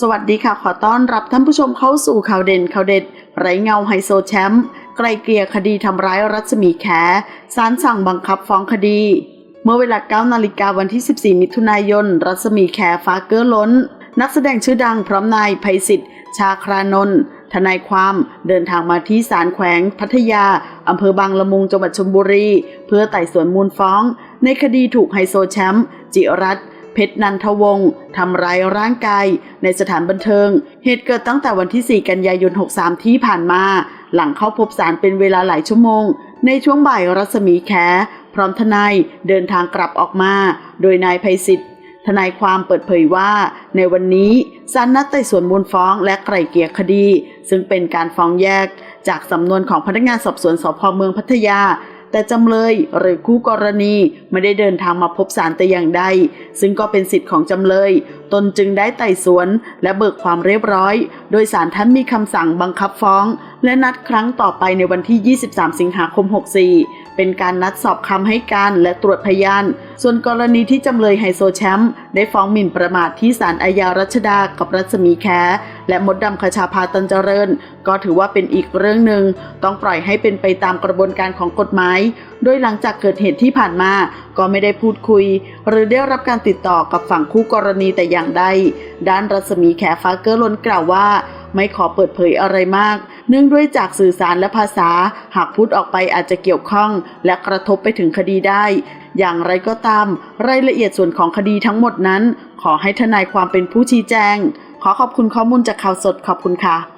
สวัสดีค่ะ ขอต้อนรับท่านผู้ชมเข้าสู่ข่าวเด่นข่าวเด็ด ไรเงาไฮโซแชมป์ไกลเกลี่ยคดีทำร้ายรัศมีแขศาลสั่งบังคับฟ้องคดี เมื่อเวลา 9 นาฬิกาวันที่ 14 มิถุนายน รัศมีแขฟ้าเก้อล้น นักแสดงชื่อดังพร้อมนายภัยศิษฐ์ชาครานนท์ทนายความเดินทางมาที่ศาลแขวงพัทยา อำเภอบางละมุงจังหวัดชลบุรี เพื่อไต่สวนมูลฟ้อง ในคดีถูกไฮโซแชมป์จิรัตน์ เพชรนันทวงศ์ทำร้ายร่างกายในสถานบันเทิง เหตุเกิดตั้งแต่วันที่ 4 กันยายน 63 ที่ผ่านมา หลังเข้าพบศาลเป็นเวลาหลายชั่วโมง ในช่วงบ่ายรัศมีแข พร้อมทนายเดินทางกลับออกมา โดยนายภัยศิษฐ์ทนายความเปิดเผยว่า ในวันนี้ศาลนัดไต่สวนมูลฟ้องและไกล่เกลี่ยคดี ซึ่งเป็นการฟ้องแยก จากสำนวนของพนักงานสอบสวนสพเมืองพัทยา แต่จำเลยหรือคู่กรณีไม่ได้เดินทางมาพบศาลแต่อย่างใด ซึ่งก็เป็นสิทธิ์ของจำเลย ตนจึงได้ไต่สวนและเบิกความเรียบร้อย โดยศาลท่านมีคำสั่งบังคับฟ้อง และนัดครั้งต่อไปในวันที่ 23 สิงหาคม 64 เป็นการนัดสอบคำให้การและตรวจพยาน ส่วนกรณีที่จำเลยไฮโซแชมป์ได้ฟ้องหมิ่นประมาทที่ศาลอาญารัชดากับรัศมีแคและมดดำคชาพาตันเจริญ ก็ถือว่าเป็นอีกเรื่องหนึ่ง ต้องปล่อยให้เป็นไปตามกระบวนการของกฎหมาย โดยหลังจากเกิดเหตุที่ผ่านมา ก็ไม่ได้พูดคุย หรือได้รับการติดต่อกับฝั่งคู่กรณีแต่อย่างใด ด้านรัศมีแขฟ้าเกอร์ลนกล่าวว่า ไม่ขอเปิดเผยอะไรมาก เนื่องด้วยจากสื่อสารและภาษา หากพูดออกไปอาจจะเกี่ยวข้อง และกระทบไปถึงคดีได้ อย่างไรก็ตาม รายละเอียดส่วนของคดีทั้งหมดนั้น ขอให้ทนายความเป็นผู้ชี้แจง ขอขอบคุณข้อมูลจากข่าวสดขอบคุณค่ะ